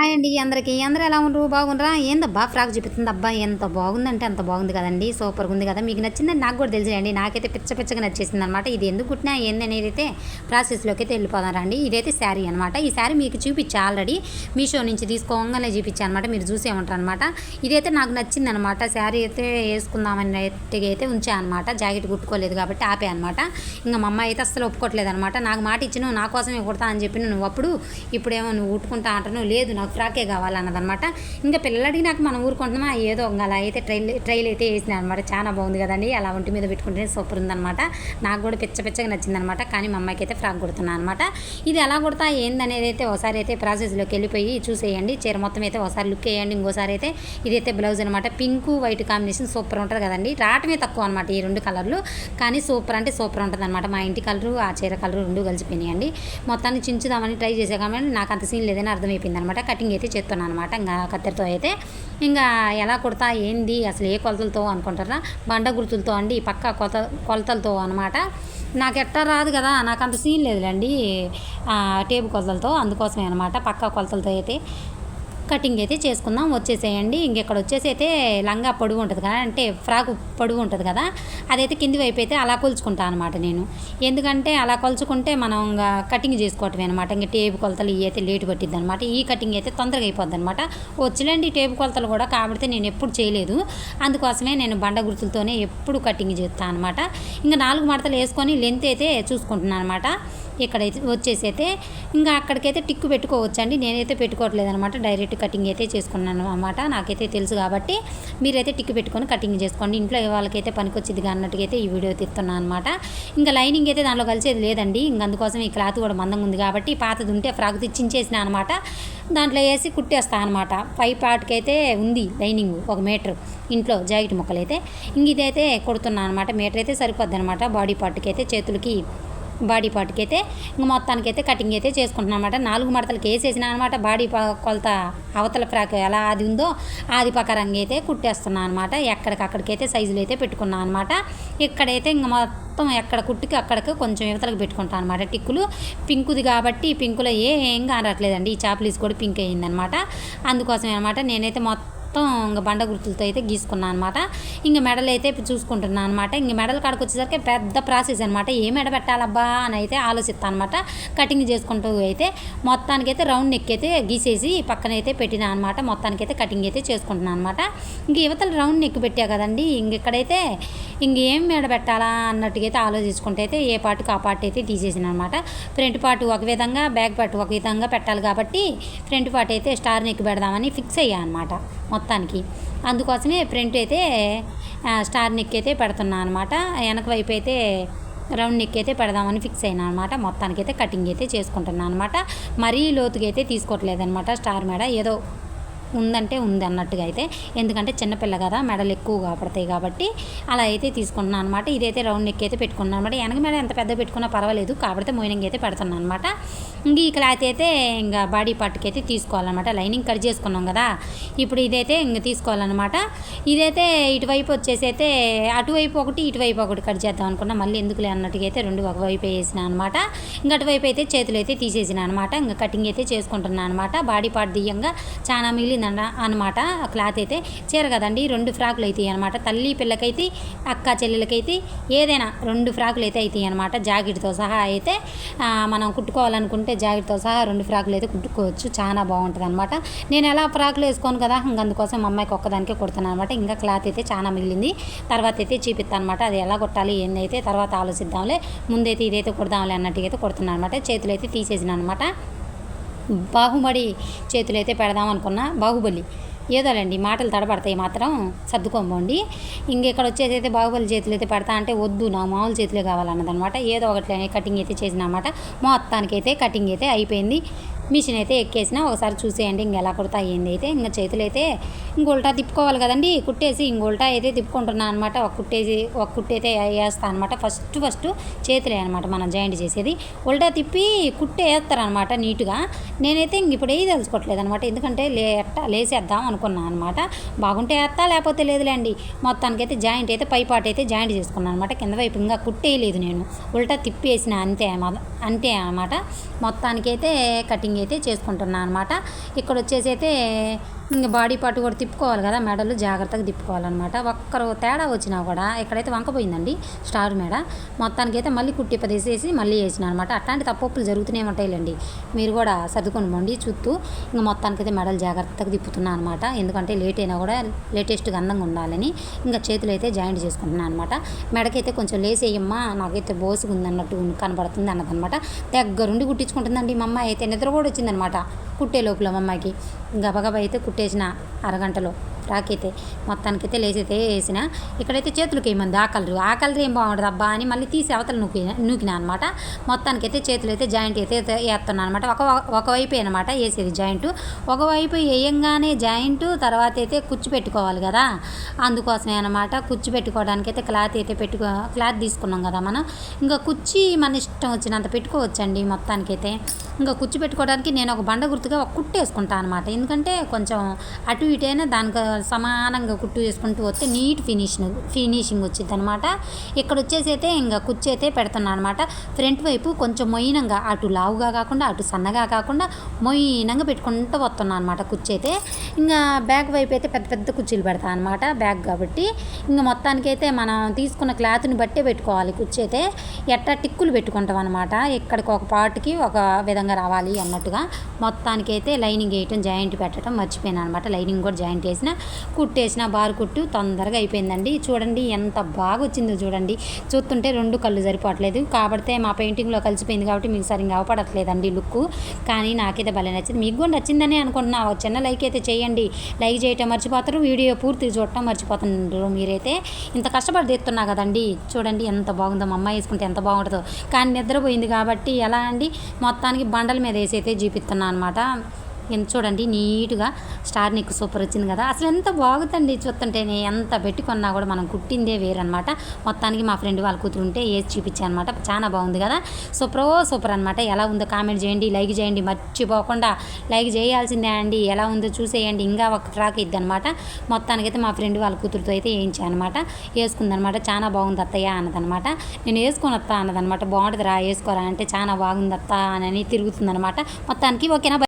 Hi అండి అందరికీ. అందరూ ఎలా ఉండరు బాగుండరా ఏందబ్బా ఫ్రాక్ చూపిస్తుంది. అబ్బా ఎంత బాగుందంటే అంత బాగుంది కదండి. సూపర్గా ఉంది కదా. మీకు నచ్చిందని నాకు కూడా తెలిసేయండి. నాకైతే పిచ్చ పిచ్చగా నచ్చేసింది అనమాట ఇది ఎందుకు కుట్టినా ఏంది అనేది ప్రాసెస్లోకి అయితే వెళ్ళిపోదారండి ఇదైతే శారీ అనమాట ఈ శారీ మీకు చూపించా ఆల్రెడీ మీషో నుంచి తీసుకోగానే చూపించా అనమాట మీరు చూసే ఉంటారు అనమాట ఇదైతే నాకు నచ్చింది అనమాట శారీ అయితే వేసుకుందామని అయితే ఉంచా అనమాట జాకెట్ కుట్టుకోలేదు కాబట్టి ఆపే అనమాట ఇంకా మా అమ్మ అయితే అస్సలు ఒప్పుకోవట్లేదు అనమాట నాకు మాట ఇచ్చిన నా కోసమే కుడతా అని చెప్పి నువ్వు అప్పుడు ఇప్పుడేమో నువ్వు కుట్టుకుంటా అంటాను లేదు నాకు ఫ్రాకే కావాలన్నదనమాట. ఇంకా పిల్లలు అడిగినాక మనం ఊరుకుంటున్నామా? ఏదో ఇంకా అలా అయితే ట్రైల్ ట్రైల్ అయితే వేసిన అనమాట. చాలా బాగుంది కదండి. అలా ఒంటి మీద పెట్టుకుంటే సూపర్ ఉందనమాట. నాకు కూడా పిచ్చ పిచ్చగా నచ్చిందనమాట. కానీ మా అమ్మాయికి అయితే ఫ్రాక్ కుడుతున్నాను అనమాట. ఇది ఎలా కుడతా? ఏందనేది అయితే ఒకసారి అయితే ప్రాసెస్లోకి వెళ్ళిపోయి చూసేయండి. చీర మొత్తం అయితే ఒకసారి లుక్ వేయండి. ఇంకోసారి అయితే ఇదైతే బ్లౌజ్ అనమాట. పింక్ వైట్ కాంబినేషన్ సూపర్ ఉంటుంది కదండి. రావటమే తక్కువ అనమాట ఈ రెండు కలర్లు కానీ సూపర్ అంటే సూపర్ ఉంటుంది అనమాట మా ఇంటి కలరు ఆ చీర కలరు రెండు కలిసిపోయినాయండి మొత్తాన్ని చించుదామని ట్రై చేసే కాబట్టి నాకు అంత సీన్ లేదని అర్థమైపోయింది అనమాట కటింగ్ అయితే చేస్తున్నాను అనమాట ఇంకా కత్తెరతో అయితే ఇంకా ఎలా కుడతా ఏంది అసలు ఏ కొలతలతో అనుకుంటారా? బండ గుర్తులతో అండి పక్క కొలత కొలతలతో అనమాట నాకు ఎట్టా రాదు కదా నాకు అంత సీన్ లేదులేండి టేబుల్ కొలతలతో అందుకోసమే అనమాట పక్క కొలతలతో అయితే. కటింగ్ అయితే చేసుకుందాం వచ్చేసేయండి. ఇంకెక్కడ వచ్చేసి అయితే లంగా పొడుగు ఉంటుంది కదా అంటే ఫ్రాక్ పొడుగు ఉంటుంది కదా అదైతే కింది వైపు అయితే అలా కొలుచుకుంటాను అనమాట నేను. ఎందుకంటే అలా కొలుచుకుంటే మనం ఇంకా కటింగ్ చేసుకోవటమే అనమాట ఇంకా టేపు కొలతలు ఇవి అయితే లేటు పట్టిద్ది అనమాట ఈ కటింగ్ అయితే తొందరగా అయిపోద్ది అనమాట వచ్చలేండి టేపు కొలతలు కూడా కాబట్టి నేను ఎప్పుడు చేయలేదు. అందుకోసమే నేను బండ గుర్తులతోనే ఎప్పుడు కటింగ్ చేస్తాను అనమాట ఇంకా నాలుగు మడతలు వేసుకొని లెంత్ అయితే చూసుకుంటున్నాను అనమాట ఇక్కడైతే వచ్చేసి అయితే ఇంకా అక్కడికైతే టిక్కు పెట్టుకోవచ్చండి. నేనైతే పెట్టుకోవట్లేదు అనమాట డైరెక్ట్ కటింగ్ అయితే చేసుకున్నాను అనమాట నాకైతే తెలుసు కాబట్టి మీరైతే టిక్కు పెట్టుకొని కటింగ్ చేసుకోండి. ఇంట్లో వాళ్ళకైతే పనికొచ్చింది అన్నట్టుగా అయితే ఈ వీడియో తీస్తున్నాను అనమాట ఇంకా లైనింగ్ అయితే దాంట్లో కలిసేది లేదండి. ఇంక అందుకోసం ఈ క్లాత్ కూడా మందంగా ఉంది కాబట్టి పాతది ఉంటే ఫ్రాక్ తెచ్చించేసిన అనమాట దాంట్లో వేసి కుట్టేస్తా అనమాట పై పార్ట్కి అయితే ఉంది లైనింగ్ ఒక మీటర్ ఇంట్లో జాకెట్ ముక్కలైతే. ఇంక ఇదైతే కొడుతున్నా అనమాట మీటర్ అయితే సరిపోద్ది అనమాట బాడీ పార్ట్కి అయితే చేతులకి బాడీ పార్ట్కి అయితే ఇంక మొత్తానికి అయితే కటింగ్ అయితే చేసుకుంటున్నాను అనమాట నాలుగు మడతలకి వేసేసిన అనమాట బాడీ కొలత అవతల ఫ్రాక్ ఎలా అది ఉందో ఆది ప్రకారంగా అయితే కుట్టేస్తున్నాను అనమాట ఎక్కడికక్కడికైతే సైజులు అయితే పెట్టుకున్నాను అనమాట ఇక్కడైతే ఇంక మొత్తం ఎక్కడ కుట్టుకి అక్కడికి కొంచెం యువతలకు పెట్టుకుంటాను అనమాట టిక్కులు పింకుది కాబట్టి పింకులో ఏం కానట్లేదండి. ఈ చాపలీస్ కూడా పింక్ అయ్యిందనమాట అందుకోసమే అనమాట నేనైతే మొత్తం మొత్తం ఇంకా బండ గుర్తులతో అయితే గీసుకున్నాను అనమాట ఇంకా మెడలు అయితే చూసుకుంటున్నాను అనమాట ఇంక మెడల్ కాడికి వచ్చేసరికి పెద్ద ప్రాసెస్ అనమాట ఏ మెడ పెట్టాలబ్బా అని అయితే ఆలోచిస్తాను అనమాట కటింగ్ చేసుకుంటూ అయితే మొత్తానికైతే రౌండ్ నెక్ అయితే గీసేసి పక్కన అయితే పెట్టినా అనమాట మొత్తానికైతే కటింగ్ అయితే చేసుకుంటున్నాను అనమాట ఇంక యువతలు రౌండ్ నెక్ పెట్టా కదండి. ఇంక ఇక్కడైతే ఇంకేం మెడ పెట్టాలా అన్నట్టుగా అయితే ఆలోచించుకుంటే అయితే ఏ పార్ట్కి ఆ పార్ట్ అయితే తీసేసిన అనమాట ఫ్రంట్ పార్ట్ ఒక విధంగా బ్యాక్ పార్ట్ ఒక విధంగా పెట్టాలి కాబట్టి ఫ్రంట్ పార్ట్ అయితే స్టార్ నెక్ పెడదామని ఫిక్స్ అయ్యా అనమాట మొత్తానికి. అందుకోసమే ఫ్రంట్ అయితే స్టార్ నెక్ అయితే పెడుతున్నాను అనమాట వెనక వైపు అయితే రౌండ్ నెక్ అయితే పెడదామని ఫిక్స్ అయినా అనమాట మొత్తానికి అయితే కటింగ్ అయితే చేసుకుంటున్నాను అనమాట మరీ లోతుగా అయితే తీసుకోవట్లేదు అనమాట స్టార్ మేడ. ఏదో ఉందంటే ఉంది అన్నట్టుగా అయితే. ఎందుకంటే చిన్నపిల్ల కదా మెడలు ఎక్కువ కాపడతాయి కాబట్టి అలా అయితే తీసుకుంటున్నాను అనమాట ఇదైతే రౌండ్ నెక్ అయితే పెట్టుకున్నాను అనమాట వెనక మెడ ఎంత పెద్ద పెట్టుకున్నా పర్వాలేదు కాబట్టి మోయినింగ్ అయితే పెడుతున్నాను అనమాట ఇంక ఈ క్లాత్ అయితే ఇంకా బాడీ పార్ట్కి అయితే తీసుకోవాలన్నమాట. లైనింగ్ కట్ చేసుకున్నాం కదా ఇప్పుడు ఇదైతే ఇంక తీసుకోవాలన్నమాట. ఇదైతే ఇటువైపు వచ్చేసి అయితే అటువైపు ఒకటి ఇటువైపు ఒకటి కట్ చేద్దాం అనుకున్నా మళ్ళీ ఎందుకులే అన్నట్టుగా అయితే రెండు ఒకవైపు వేసిన అనమాట ఇంకా అటువైపు అయితే చేతులు అయితే తీసేసిన అనమాట ఇంకా కటింగ్ అయితే చేసుకుంటున్నాను అనమాట బాడీ పార్ట్ దియ్యంగా చాలా మిగిలింది. అనమాట క్లాత్ అయితే చీర కదండి రెండు ఫ్రాకులు అవుతాయి అనమాట తల్లి పిల్లకైతే అక్క చెల్లెలకైతే ఏదైనా రెండు ఫ్రాకులు అయితే అవుతాయి అనమాట జాకెట్తో సహా అయితే మనం కుట్టుకోవాలనుకుంటే జాకెట్తో సహా రెండు ఫ్రాకులు అయితే కుట్టుకోవచ్చు. చాలా బాగుంటుంది అనమాట నేను ఎలా ఫ్రాకులు వేసుకోను కదా ఇంక అందుకోసం మా అమ్మాయికి ఒక్కదానికే కుడుతున్నాను అనమాట ఇంకా క్లాత్ అయితే చాలా మిగిలింది. తర్వాత అయితే చూపిస్తాను అనమాట అది ఎలా కొట్టాలి ఏందైతే తర్వాత ఆలోచిద్దాంలే. ముందైతే ఇదైతే కుడదాంలే అన్నట్టుగా అయితే కుడుతున్నాను అనమాట చేతులు అయితే తీసేసిన అనమాట బాహుబలి చేతులైతే పెడదాం అనుకున్నా. బాహుబలి. ఏదోలేండి మాటలు తడబడతాయి మాత్రం సర్దుకోమండి ఇంకెక్కడ వచ్చేసి అయితే బాహుబలి చేతులు అయితే పెడతా అంటే వద్దు నా మామూలు చేతులే కావాలన్నదనమాట. ఏదో ఒకటి కటింగ్ అయితే చేసిన అనమాట మొత్తానికి అయితే కటింగ్ అయితే అయిపోయింది. మిషన్ అయితే ఎక్కేసిన ఒకసారి చూసేయండి ఇంక ఎలా కుడతా అయ్యింది అయితే ఇంకా చేతులు అయితే ఇంకొల్టా తిప్పుకోవాలి కదండి. కుట్టేసి ఇంకొల్టా అయితే తిప్పుకుంటున్నాను అనమాట ఒక కుట్టేసి ఒక కుట్టైతే వేస్తాను అనమాట ఫస్ట్ ఫస్ట్ చేతులే అనమాట మనం జాయింట్ చేసేది. ఉల్టా తిప్పి కుట్టే వేస్తారనమాట నీట్గా. నేనైతే ఇంక ఇప్పుడు ఏది తెలుసుకోవట్లేదు అనమాట ఎందుకంటే లే లేసేద్దాం అనుకున్నాను అనమాట బాగుంటే వేస్తా లేకపోతే లేదులేండి. మొత్తానికైతే జాయింట్ అయితే పైపాటు అయితే జాయింట్ చేసుకున్నాను అనమాట కింద వైపు ఇంకా కుట్టేయలేదు నేను. ఉల్టా తిప్పేసిన అంతే అంతే అనమాట మొత్తానికైతే కటింగ్ అయితే చేసుకుంటున్నాను అనమాట ఇక్కడ వచ్చేసి అయితే ఇంకా బాడీ పార్ట్ కూడా తిప్పుకోవాలి కదా మెడలు జాగ్రత్తగా తిప్పుకోవాలన్నమాట. ఒక్కరు తేడా వచ్చినా కూడా ఇక్కడైతే వంకపోయిందండి స్టార్ మెడ మొత్తానికి అయితే మళ్ళీ కుట్టి పదేసేసి మళ్ళీ వేసిన అనమాట అట్లాంటి తప్పులు జరుగుతూనే ఉంటాయిలేండి. మీరు కూడా సర్దుకొని పోండి చుట్టూ ఇంకా మొత్తానికి అయితే మెడలు జాగ్రత్తగా తిప్పుతున్నాను అనమాట ఎందుకంటే లేట్ అయినా కూడా లేటెస్ట్గా అందంగా ఉండాలని ఇంకా చేతులు అయితే జాయింట్ చేసుకుంటున్నాను అనమాట మెడకైతే కొంచెం లేసేయమ్మా నాకైతే బోసుగా ఉందన్నట్టు కనబడుతుంది అన్నదనమాట దగ్గరుండి కుట్టించుకుంటుందండి మా అమ్మాయి. అయితే నిద్ర కూడా వచ్చిందనమాట కుట్టే లోపల మా అమ్మాయికి గబగబా అయితే కుట్టేసిన అరగంటలో. రాకైతే అయితే మొత్తానికైతే లేచైతే వేసిన. ఇక్కడైతే చేతులకి ఏమంది ఆకలి ఆకలి ఏం బాగుంటుంది అబ్బా అని మళ్ళీ తీసి అవతల నూకి నూకినా అనమాట మొత్తానికైతే చేతులు అయితే జాయింట్ అయితే వేస్తున్నాను అనమాట ఒక ఒకవైపు అనమాట వేసేది జాయింట్. ఒకవైపు వేయంగానే జాయింట్ తర్వాత అయితే కుచ్చు పెట్టుకోవాలి కదా. అందుకోసమే అనమాట కుచ్చు పెట్టుకోవడానికి అయితే క్లాత్ అయితే పెట్టుకో క్లాత్ తీసుకున్నాం కదా మనం. ఇంకా కుచ్చి మన ఇష్టం వచ్చినంత పెట్టుకోవచ్చండి మొత్తానికైతే. ఇంకా కుచ్చు పెట్టుకోవడానికి నేను ఒక బండ గుర్తుగా ఒక కుట్టు వేసుకుంటాను అనమాట ఎందుకంటే కొంచెం అటు ఇటు అయినా దానికి సమానంగా కుట్టు వేసుకుంటూ వస్తే నీట్ ఫినిషింగ్ ఫినిషింగ్ వచ్చింది అనమాట ఇక్కడ వచ్చేసి అయితే ఇంకా కుచ్చి అయితే పెడుతున్నాను అనమాట ఫ్రంట్ వైపు కొంచెం మొయినంగా అటు లావుగా కాకుండా అటు సన్నగా కాకుండా మొయినంగా పెట్టుకుంటూ వస్తున్నాను అనమాట కుచ్చి అయితే. ఇంకా బ్యాక్ వైపు అయితే పెద్ద పెద్ద కుర్చీలు పెడతాను అనమాట బ్యాగ్ కాబట్టి. ఇంకా మొత్తానికైతే మనం తీసుకున్న క్లాత్ని బట్టే పెట్టుకోవాలి కుచ్చి అయితే. ఎట్టా టిక్కులు పెట్టుకుంటాం అనమాట ఇక్కడికి ఒక పార్ట్కి ఒక విధంగా రావాలి అన్నట్టుగా. మొత్తానికైతే లైనింగ్ వేయటం జాయింట్ పెట్టడం మర్చిపోయాను అనమాట లైనింగ్ కూడా జాయింట్ వేసిన కుట్టేసిన బార్ కుట్టు తొందరగా అయిపోయిందండి. చూడండి ఎంత బాగా వచ్చిందో చూడండి. చూస్తుంటే రెండు కళ్ళు సరిపోవట్లేదు. కాబట్టి మా పెయింటింగ్లో కలిసిపోయింది కాబట్టి మీకు సరిగ్గా అవపడట్లేదండి లుక్. కానీ నాకైతే భలే నచ్చింది. మీకు కూడా నచ్చిందని అనుకుంటున్నా ఒక చిన్న లైక్ అయితే చేయండి. లైక్ చేయటం మర్చిపోతారు. వీడియో పూర్తిగా చూడటం మర్చిపోతున్నారు మీరైతే. ఇంత కష్టపడి తీస్తున్నా కదండి. చూడండి ఎంత బాగుందో. మా అమ్మాయి వేసుకుంటే ఎంత బాగుంటుందో. కానీ నిద్రపోయింది కాబట్టి ఎలా అండి? మొత్తానికి బండల మీద వేసి అయితే చూపిస్తున్నాను అనమాట ఎంత చూడండి నీట్గా స్టార్ నెక్ సూపర్ వచ్చింది కదా. అసలు ఎంత బాగుందండి చూస్తుంటేనే ఎంత పెట్టుకున్నా కూడా మనం కుట్టిందే వేరనమాట మొత్తానికి మా ఫ్రెండ్ వాళ్ళ కూతురు ఉంటే వేసి చూపించాను అనమాట చాలా బాగుంది కదా. సూపర్ సూపర్ అనమాట ఎలా ఉందో కామెంట్ చేయండి లైక్ చేయండి మర్చిపోకుండా లైక్ చేయాల్సిందే అండి. ఎలా ఉందో చూసేయండి ఇంకా ఒక ఫ్రాక్ ఇద్ది అనమాట మొత్తానికైతే మా ఫ్రెండ్ వాళ్ళ కూతురుతో అయితే వేయించాను అనమాట వేసుకుందనమాట చాలా బాగుంది అత్తయ్య అన్నదనమాట నేను వేసుకొని వస్తా అన్నదనమాట బాగుంటుంది రా వేసుకోరా అంటే చాలా బాగుంది అత్త అని తిరుగుతుందనమాట మొత్తానికి ఓకేనా?